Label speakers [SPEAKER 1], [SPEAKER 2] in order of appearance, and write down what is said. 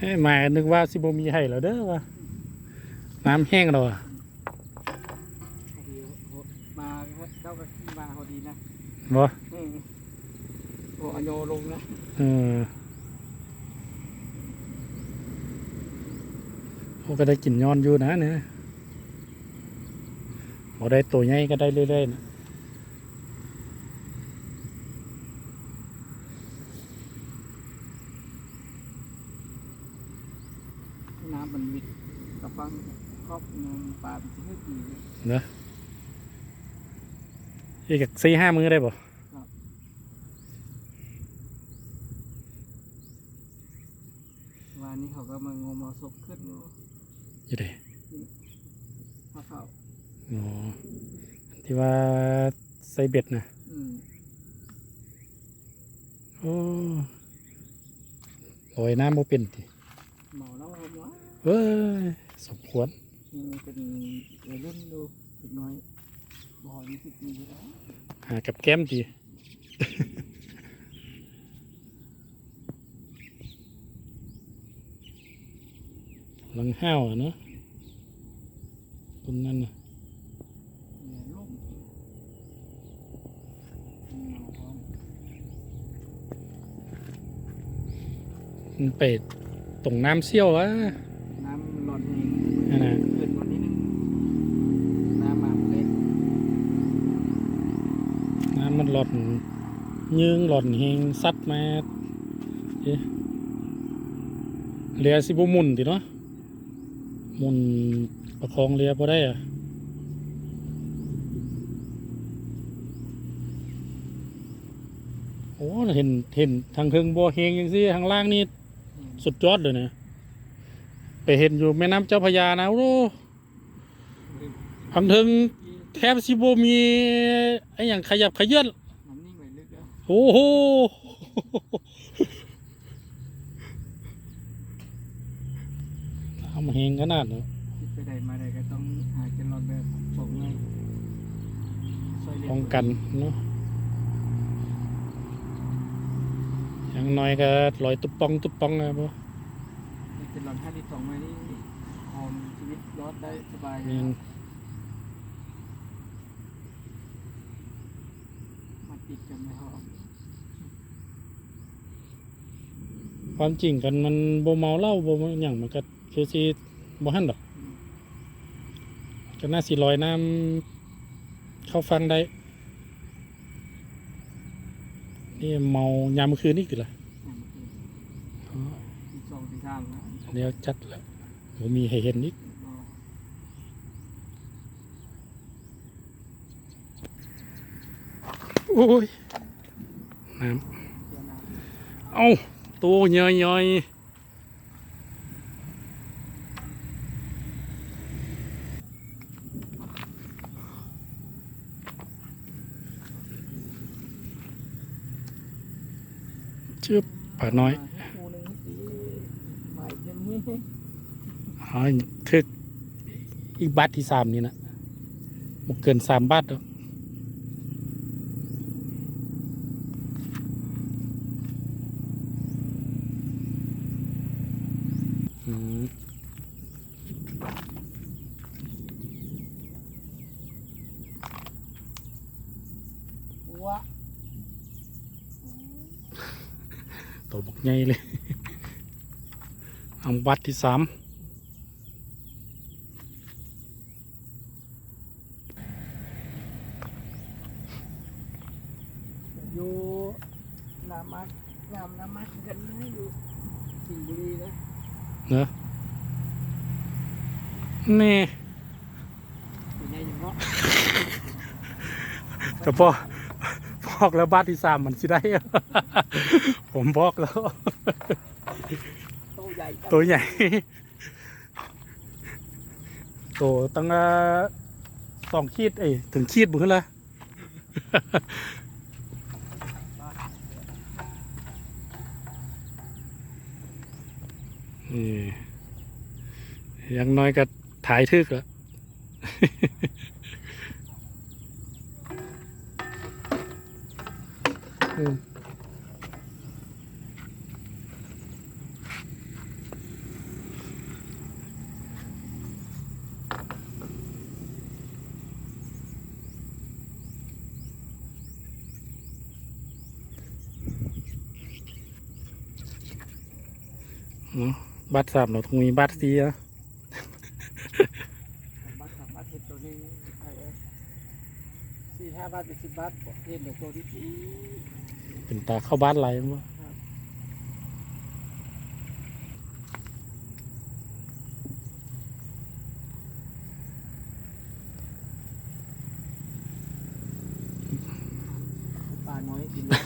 [SPEAKER 1] เอ้ยมานึกว่าสิบมีให้แล้วเด้อวะน้ำแห้งแล้วอะ
[SPEAKER 2] พอดีมาเจ้าก็ขี่มาพอดีนะ
[SPEAKER 1] บ่
[SPEAKER 2] อืมโอ้อโยลงนะ
[SPEAKER 1] เออโอ้ก็ได้กินย้อนอยู่นะเนี่ยบ่ได้ตัวใหญ่ก็ได้เรื่อยๆนะ
[SPEAKER 2] น้ำมันมิดกระฟังครอบงมปลาเป็นที่ดีเลย
[SPEAKER 1] เนอะอีกสี่ห้ามือได้บ่
[SPEAKER 2] วันนี้เขาก็มางมเอาศพขึ้นอยู่
[SPEAKER 1] อยู่เด้
[SPEAKER 2] พระเขา
[SPEAKER 1] อ๋อที่ว่าใส่เบ็ดนะ
[SPEAKER 2] อืม
[SPEAKER 1] โอ้ลอยน้ำบ่เป็นติ
[SPEAKER 2] เมาแล้วเอาวะ
[SPEAKER 1] เอ้ยสมควร
[SPEAKER 2] นี่เป็นวัยรุ่นดูเด็กน้อยบ่อยี่สิบปีแล้ว
[SPEAKER 1] หากับแก้มติลังห้าวอะเนาะต้นนั้นน่ะ
[SPEAKER 2] เนี่ยล่มอืมเอาพร้อม
[SPEAKER 1] มันไปตรงน้ำเชี่ยววะ
[SPEAKER 2] น้ำร้อน อง
[SPEAKER 1] นั่นน่ะ
[SPEAKER 2] นวันนี้นึงน้ำมาเล็ก
[SPEAKER 1] น้ำมันหลอดยืงหลอดเฮงซัดมาเรือสิบหมุนติเนาะมุนประคองเรือพอได้อะโอ้เห็นเห็นทางเทิงบัวเฮงยังสิทางล่างนี่สุดยอดเลยนะ ไปเห็นอยู่แม่น้ำเจ้าพระยานะโอ้ทางเทิงแทบสิบมีไอ้อย่างขยับขยื่น
[SPEAKER 2] น้ำนิ่งไว้ลึกแล้ว
[SPEAKER 1] โอ้โหทำเฮงขนาดเนอะ
[SPEAKER 2] คิดไปใดมาใดก็ต้องหากันรอนแบบส่งไงซอยเหลี่ยม
[SPEAKER 1] ป้องกันเนาะอย่างน้อยก็ลอยตุ๊บปองตุ๊บปองนะบ่
[SPEAKER 2] นี่ เป็นรอนห้าลิตรสองไว้นี่หอมชีวิตรอดได้สบาย
[SPEAKER 1] แม่น
[SPEAKER 2] มาติดกันไม่หอม
[SPEAKER 1] ความจริงกันมันบ่เมาเหล้าบ่หยังมันก็คือสิบ่หันดอกก็น่าสิลอยน้ำเข้าฟังได้ นี่เมายามมื้อคืนนี่คือล่ะ
[SPEAKER 2] อย่างเมื่อกี้
[SPEAKER 1] อ๋อ
[SPEAKER 2] ตีสองตีสามนะ
[SPEAKER 1] เดี๋ยวจัดแล้วบ่มีให้เห็นอีก
[SPEAKER 2] รอ
[SPEAKER 1] โอ้ย น้ำำเอาตัวย่อยๆชื่อป่าน้อย
[SPEAKER 2] ให้ครูหนึ่งตีใหม่เต็มที่
[SPEAKER 1] อ๋อคืออีกบัตรที่สามนี่นะมันเกินสามบาทหรอกอืม
[SPEAKER 2] วะ
[SPEAKER 1] ตัวบักใหญ่เลยเอาบัตรที่สาม
[SPEAKER 2] อยู่น้ำมักน้ำน้ำมักกันนะอยู่สิงห์บุรีนะ
[SPEAKER 1] เนอะนี่
[SPEAKER 2] เป็นไงอย่างเนาะ
[SPEAKER 1] ก็พอบอกแล้วบัตรที่สามมันสิได้ ผมบอกแล้ว
[SPEAKER 2] ตใหญ่จัง
[SPEAKER 1] ตัวใหญ่ ตัวตั้งสองขีดเอ้ยถึงขีดบุ้งละนี่ยังน้อยก็ถ่ายทึกแล้วอืม บัตรสามเราต้องมีบัตรสีอะ
[SPEAKER 2] บัตรสามบาทเห็ดตัวนึงไปเลยสี่ห้าบาทเป็นสิบบาทบอกเห็ดเดี๋ยวตัวที่
[SPEAKER 1] เป็นตาเข้าบ้านไหลมั้ง
[SPEAKER 2] ปลาน้อยกินแล้